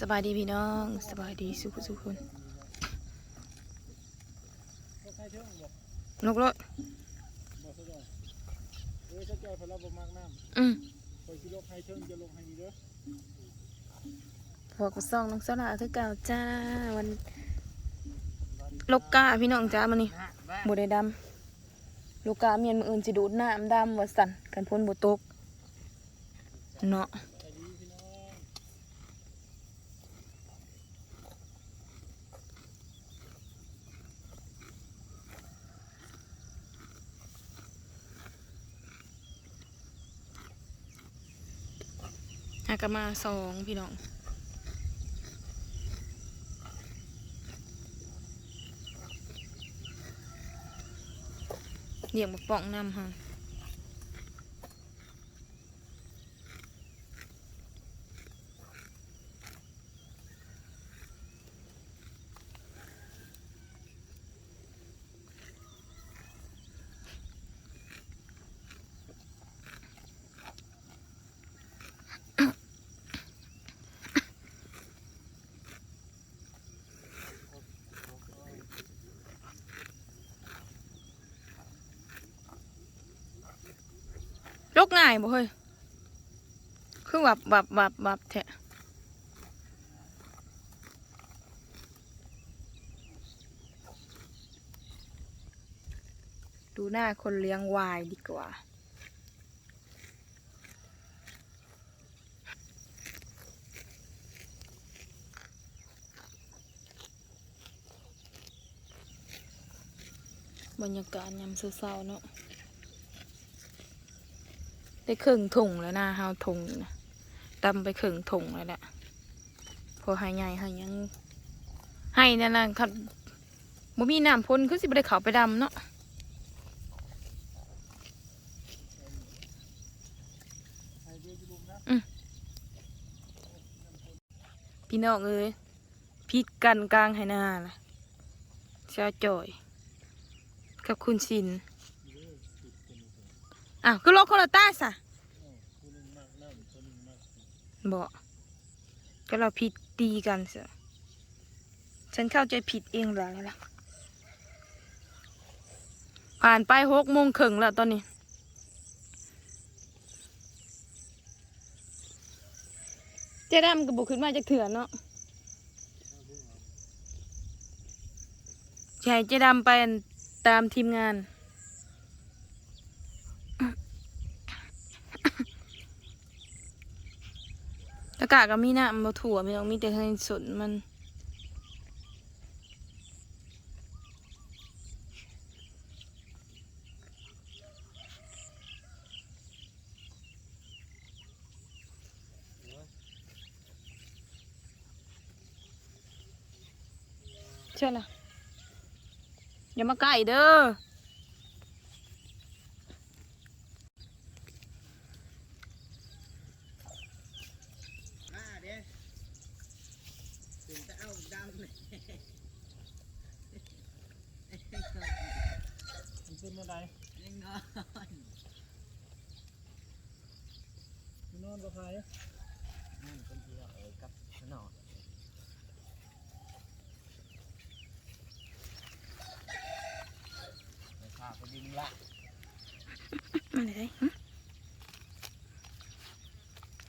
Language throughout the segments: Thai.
สบายดีพี่น้องสบายดีสุขสุขคนก็ใช้เท่งบอกนกรถอืมำคอยห้เท่งจะลกให้นี่เด้อพวกกระซองน้องสลาคือเก่าจ้าวันลกกาพี่น้องจ้ามันนี่บได้ดำลูกกาเมียนมืออื่นสิดูดน้ำดำว่าสั่นกันพ้นบ่ตกเนาะ สวัสดีพี่น้อง หากนมาสองพี่น้องเดี่ยงบักป่องนำฮะ ลกง่ายบ่เฮ้ย คือวับวับวับวับแทะดูหน้าคนเลี้ยงวายดีกว่า บรรยากาศยามเช้าๆเนาะ ได้ครึ่งถุงแล้วนะเฮาถุงนะตำไปครึ่งถุงแล้วแหละพอใหายใหญ่ใหายยังให้นั่นนะครับบ่มีน้ำพ่นคือสิบ่ได้เขาไปดำเนาะพี่น้องเอ้ยพิดกันกลางไหนาล่ะเช้าจ่อย กับคุณชิน เด้อติดกันอยู่ อ้าวคือโลกคนละใต้สะบอกก็เราผิดตีกันเสียฉันเข้าใจผิดเองแล้วล่ะผ่านไปหกโมงครึ่งแล้วตอนนี้ เจ๊ดำก็บุกขึ้นมาจากเถื่อนเนาะใช่เจ๊ดำไปตามทีมงาน อากาศก็มีน้ำมาถั่วไม่ต้องมีแต่ทางสนมันเชื่อละอย่ามาใกล้เด้อ มาเด้ถึงจะเอาดำเลย มันเป็นอะไร ยังนอน พี่นอนกับใคร นั่นเป็นที่ว่าเออกับขนอนไปพาไปดินละ มาไหนได้หึ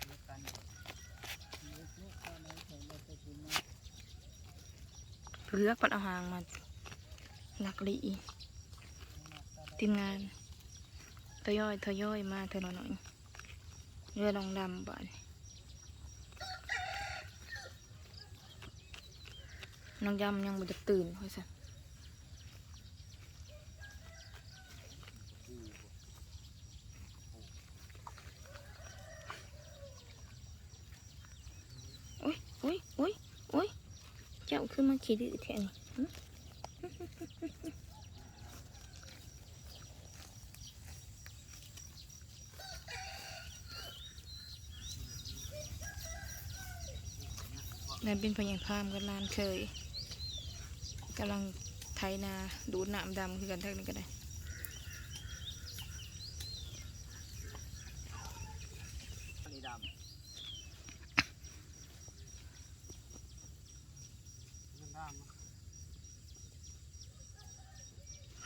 เลือกกัน เลือกปัดเอาหางมาหลักลีทีมงานทยอยทยอยมาเธอหน่อยๆเรือลองดำบ่อนน้องยำยังบ่จะตื่นค่อยสัโอ้ยโอ้ยโอ้ยโอ้ยเจ้าคือมา ขี้ดื้อแท้นี่หึนั่นเป็นพยังพามกันลานเคยกำลังไถนาดูดน้ำดำคือกันทักนี้ก็ได้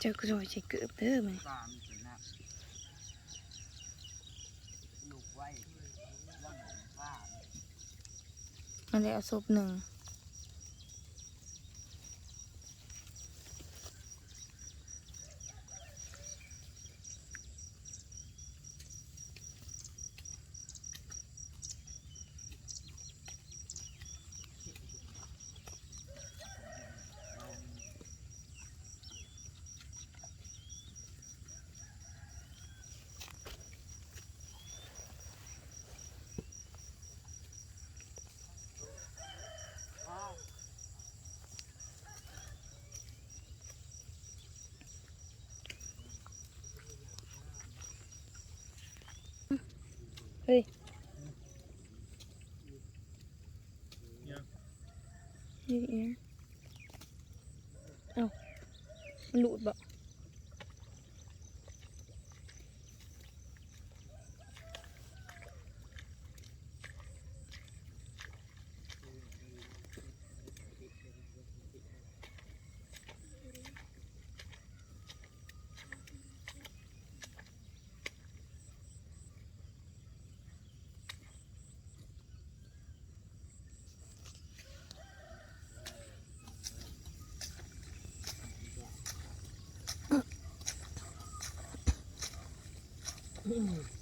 เจ้าก็ซอยใส่เกือบเด้อมันปลามีส่วนนะลูกไว้ว่างปลามันได้เอาศพหนึ่ง เฮ้ยนี่เองเอ้ามันหลุดบ่ กั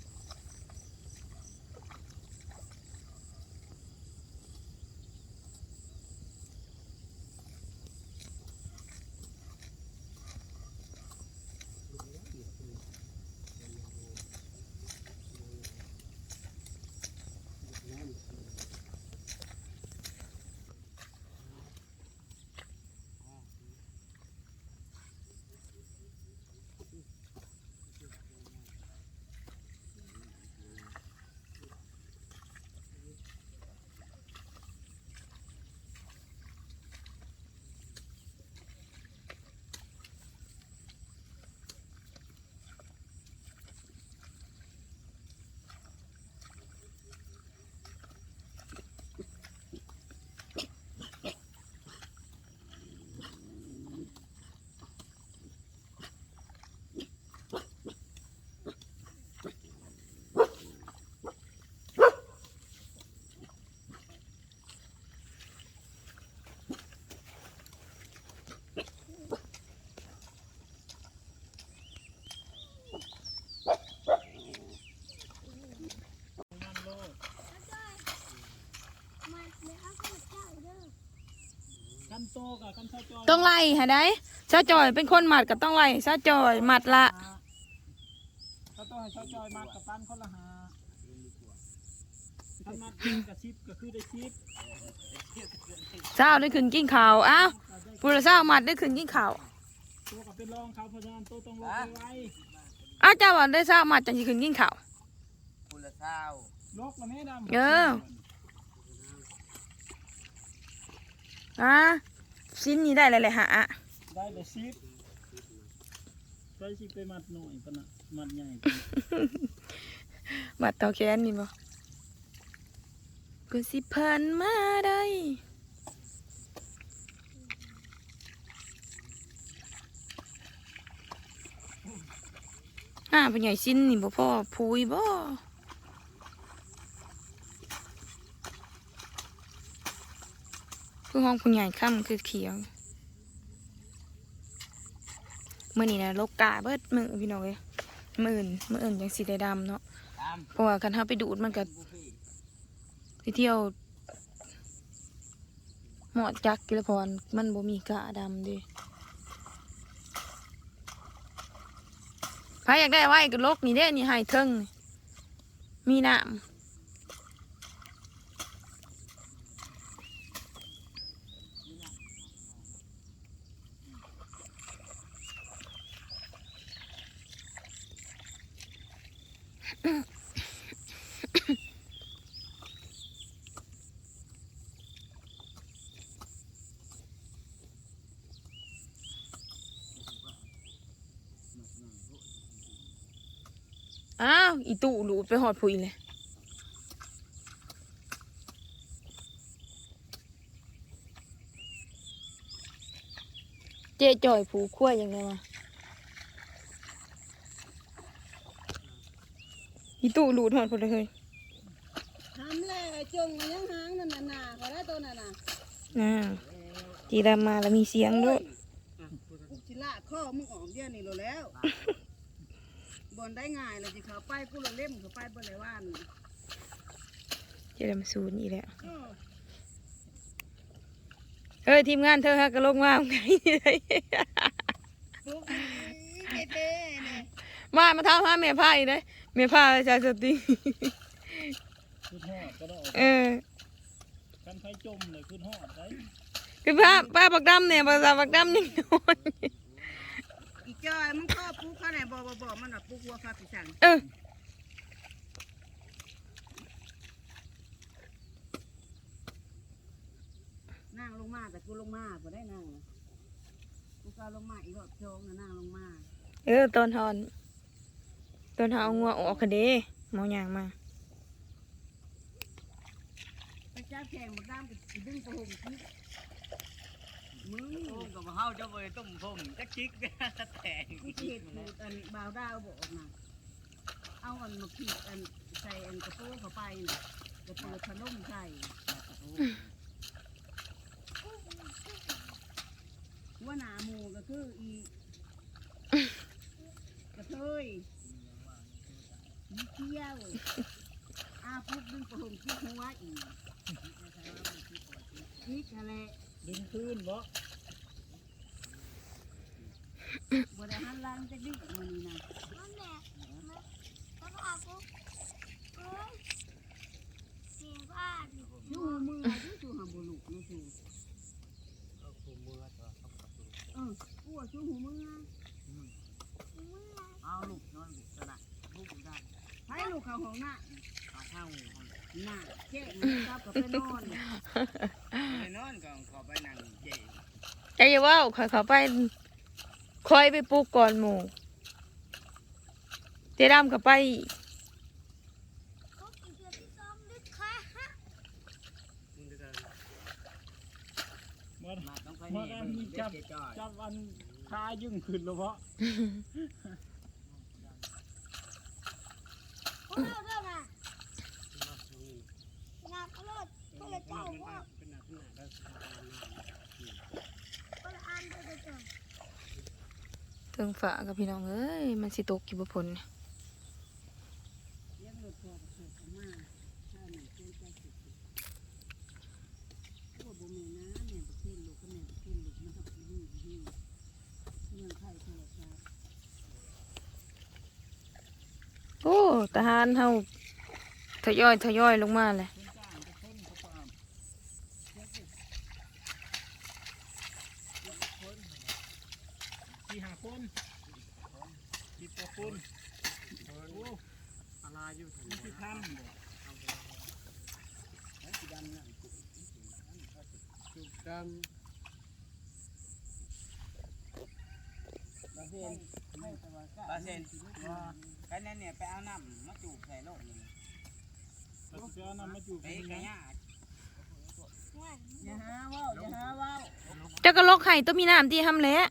นโตกับกันชาจอยต้องไล่หาได้ซาจอยเป็นคนหมัดก็ต้องไล่ซาจอยหมัดละเขาต้องให้ชาจอยมากับปันคนละหาถ้ามากินกับชิปก็คือได้ชิปเช้าได้ขึ้นกินข้าวอ้าวปุระเช้าหมัดได้ขึ้นกินข้าวตัวกับเป็นรองเขาเพราะฉะนั้นตัวต้องลงไว้อ้าวเจ้าว่าได้เช้าหมัดจังสิขึ้นกินข้าวปุละเศร้าลกละแม่ดำเอออะ ชิ้นนี้ได้เลยเลยฮะได้แต่ชิปไปชิปไปมัดหน่อยปะนะมัดใหญ่หมัดเตาแค้นนี่บ่ก็สิเพิ่นมาได้อ่าเป็นใหญ่ชิ้นนี่บ่พ่อพุยบ่ คือห้องผู้ใหญ่ค่ำคือเขียวเมื่อนี้นะโลกกาเบิดมือพี่น้องเอ้ยมื่อื่นมื่อื่นยังสีได้ดำเนาะตามเพราะว่าคันเฮาไปดูดมันก็บุฟเฟ่ไปเที่ยวเหมาะจักกิลพรมันบ่มีกะดำเดิใครอยากได้ไว้ก็ลกนี่เด้นี่ให้เทิงนี่มีน้ำ อ้าวอีตู่หลูไปหอดผุยเลยเจ๊จ่อยผูขั้วยังไงมาอีตู่หลุดหอดผุยเลยทำเลยจงยังหางนานน่ะก็ได้ตัวนาน่ะน่าจีระมาแล้วมีเสียงด้วยกุจิละข้อมึงออกเดี่ยนี่รอแล้ว บนได้ง่ายเลยจิเขาไปกูละเล่มเขาไปบนไหนว่านจีดำศูนย์อีกแล้วเออเฮ้ยทีมงานเธอฮะก็ลงมาไงปุ๊บอีเต้เนี่ยมามาทำหาแม่ผ้าอีกเลยแม่ผ้าชายสติขึ้นหอดก็ได้เออกันไฟจมเลยขึ้นหอดได้คือป้าป้าบักดำเนี่ยภาษาบักดำนี่นอนอี จอยมึงข้อปุ๊กเขาไหนบอกบอกบอกมันอะปุ๊กหัวข้าปีสังเออนั่งลงมาแต่กูลงมาบ่ได้นั่งนะกูก็ลงมาอีกรอบโจงนะนั่งลงมาเออตอนทอนตอนทอนเอางัวออกคดีเมาอย่างมาไปจ้าแข่งบักดามก็สิดึงกระหงคิด มึงต้มกับเฮาจะไปต้มผมจักชิกแตงกูเห็ดผูดอันบาวดาวบอกนะเอาอันมาขีดอันใส่อันกระโปรงเข้าไปน่ะจะเปิดพัดลมใส่ว่าหนาหมูก็คืออีกระเทยมีเที่ยวอาปุ๊บดึงกระหงคิดหัวอีกคิดอะไร ดึงขึ้นบ่บริหารล้างจะดิ้นมันนี่นะมันแหละมันมันอาปุ๊บเอ้ยเสียบ้านอยู่มืออยู่สู่หาบุลุกนะสู่เออกูว่าสู่หูมือเอาลูกนอนสนะลูกได้ให้ลูกเข้าห้องน้าเอาเข้าหน้าแจ้งมันกลับกับไปนอนก่อนขอไปนั่งเจ๊ ว้าว่าคอยเขาไปคอยไปปลูกก่อนหมูเจดำกับไปมามาต้องไปมานี่จับจับวันคายึ่งขึ้นแล้วเพราะ พวกเราเริ่มอะงานเขาเลิศเขาเลยเจ้าว่าคนละอันเดียวกัน เทิงฝากับพี่น้องเอ้ยมันสิตกกี่บุพลเนี่ยเมาถ้าหนึ่งเจ้าเนี่ยประเทศลูกก็เนี่ยประเทศลูกนทับที่ที่เมืองไทยโทรศัพท์โอ้ทหารเฮาทยอยทยอยลงมาเลย คนจ้างจะคนเขาปาม สี่ห้าคนสิบกว่าคนโอ้อะไรอยู่ถึงนี่คือท่านบ่จุกดำบาเซนบาเซนกันนั่นเนี่ยไปเอาน้ำมาจูบใส่โลกนี่เราจะเอานำมาจูบไปกันกันนะยากอย่าหาเว่าอย่าหาเว่าเจะก็ลกไห้ต้องมีน้ำที่ทำแหล้ว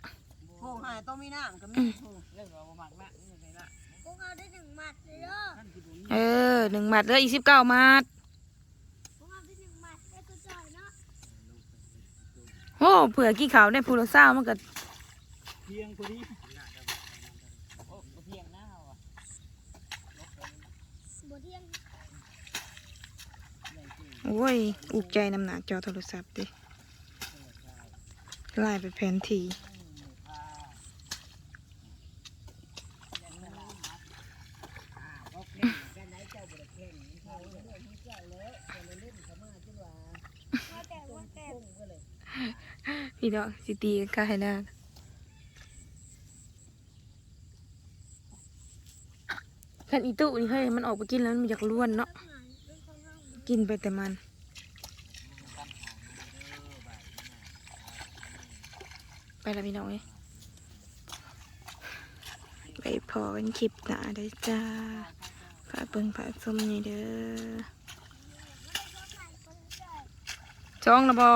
โหหายต้องมีน้ำก็มีโหเรื่องเราหมักละนี่ไงละพวกเราได้หนึ่งหมัดเลยเด้อท่านคือบุญเออหนึ่งหมัดเหลยอีกสิบเก้ามัดพวกเราได้หนึ่งหมัดได้ตัวจ่อยเนาะโอ้เผื่อกี่ขาวได้พูละเศร้ามันก็เพียงพอดีโอ้เพียงหน้าว่ะบัวเที่ยงโอ้ยอุกใจนำหนาจอโทรศัพท์ดิไล่ไปแผนที ก็แข่งกันไหนเจ้าบ่ได้แข่งเขาเรื่องของเจ้าแล้วแต่ละเล่นเขามาจังว่า ว่าแต่ว่าแต่ พุ่งก็เลย พี่น้องสิตีกันให้ได้ขันอีตุนี่เฮ้ยมันออกไปกินแล้วมันอยากล้วนเนาะกินไปแต่มันไปแล้วพี่น้องเอ้ไปพอกันคลิปหนาได้จ้าฝากเบิ่งฝากชมนี่เด้อจ้องและบอ